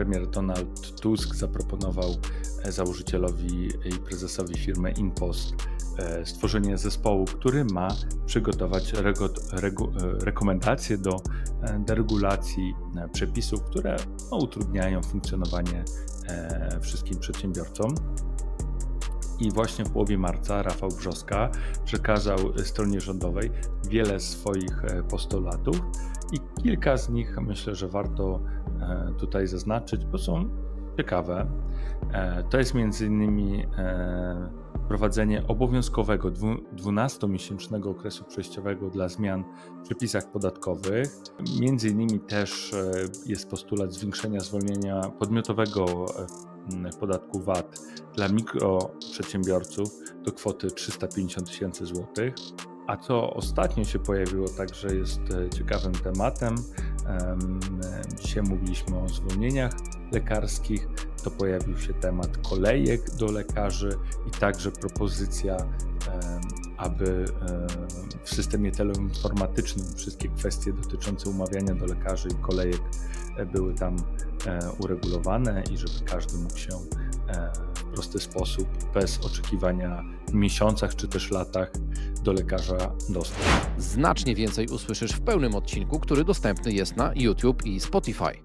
premier Donald Tusk zaproponował e, założycielowi i prezesowi firmy InPost e, stworzenie zespołu, który ma przygotować rego, e, rekomendacje do deregulacji przepisów, które no, utrudniają funkcjonowanie wszystkim przedsiębiorcom. I właśnie w połowie marca Rafał Brzoska przekazał stronie rządowej wiele swoich e, postulatów i kilka z nich myślę, że warto e, tutaj zaznaczyć, bo są ciekawe. E, To jest między innymi e, wprowadzenie obowiązkowego dwu- 12-miesięcznego okresu przejściowego dla zmian w przepisach podatkowych. Między innymi też jest postulat zwiększenia zwolnienia podmiotowego podatku VAT dla mikroprzedsiębiorców do kwoty 350 tysięcy złotych. A co ostatnio się pojawiło, także jest e, ciekawym tematem. em, Dzisiaj mówiliśmy o zwolnieniach lekarskich, to pojawił się temat kolejek do lekarzy i także propozycja, aby w systemie teleinformatycznym wszystkie kwestie dotyczące umawiania do lekarzy i kolejek e, były tam uregulowane i żeby każdy mógł się e, w prosty sposób, bez oczekiwania miesiącach czy też latach do lekarza dostać. Znacznie więcej usłyszysz w pełnym odcinku, który dostępny jest na YouTube i Spotify.